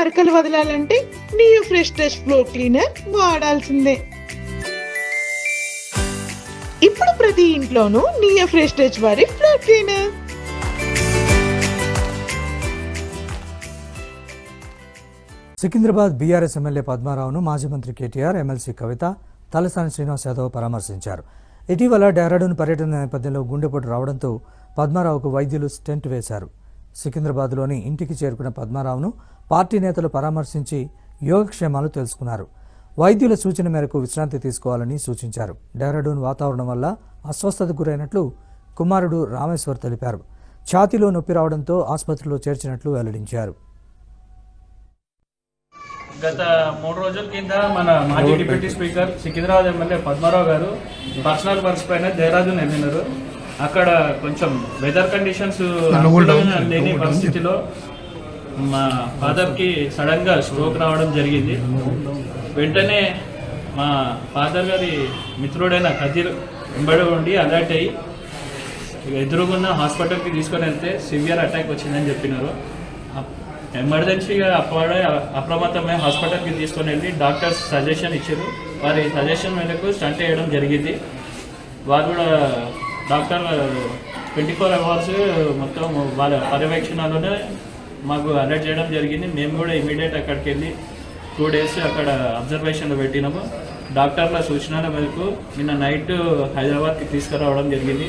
మరకలు వదలాలంటే Neo fresh touch floor cleaner వాడాల్సిందే. ఇప్పుడు ప్రతి ఇంట్లోనూ నియో ఫ్రెష్ టచ్ వారి floor cleaner. Secunderabad BRS MLA పద్మారావును మాజీ మంత్రి కేటీఆర్ ఎమ్మెల్సీ కవిత తలసాని శ్రీనివాస్ యాదవ్ పరామర్శించారు. ఇటీవల డెహ్రాడూన్ పర్యటన నేపథ్యంలో గుండెపోటు రావడంతో పద్మారావుకు వైద్యులు స్టెంట్ వేశారు. సికింద్రాబాద్లోని ఇంటికి చేరుకున్న పద్మారావును పార్టీ నేతలు పరామర్శించి యోగక్షేమాలు తెలుసుకున్నారు. వైద్యుల సూచన మేరకు విశ్రాంతి తీసుకోవాలని సూచించారు. డెహ్రాడూన్ వాతావరణం వల్ల అస్వస్థతకు గురైనట్లు కుమారుడు రామేశ్వర్ తెలిపారు. ఛాతీలో నొప్పి రావడంతో ఆసుపత్రిలో చేర్చినట్లు వెల్లడించారు. గత మూడు రోజుల కింద మన మాజీ deputy speaker Secunderabad MLA Padmarao garu personal works పైన దేహరాదూన్ వెళ్ళినారు అక్కడ కొంచెం వెదర్ కండిషన్స్ లేని పరిస్థితిలో మా ఫాదర్కి సడన్గా స్ట్రోక్ రావడం జరిగింది. వెంటనే మా ఫాదర్ గారి మిత్రుడైన కదిర్ వెంబడి ఉండి అలర్ట్ అయ్యి ఎదురుగున్న హాస్పిటల్కి తీసుకొని వెళ్తే సివియర్ అటాక్ వచ్చిందని చెప్పినారు. ఎమర్జెన్సీగా అప్పుడే అప్రమత్తమై హాస్పిటల్కి తీసుకొని వెళ్ళి డాక్టర్స్ సజెషన్ ఇచ్చారు. వారి సజెషన్ మేరకు స్టంట్ వేయడం జరిగింది. వారు కూడా డాక్టర్ ట్వంటీ ఫోర్ అవర్స్ మొత్తం వాళ్ళ పర్యవేక్షణలోనే మాకు అలర్ట్ చేయడం జరిగింది. మేము కూడా ఇమీడియట్ అక్కడికి వెళ్ళి టూ డేస్ అక్కడ అబ్జర్వేషన్లో పెట్టినాము. డాక్టర్ల సూచనల మేరకు నిన్న నైట్ హైదరాబాద్కి తీసుకురావడం జరిగింది.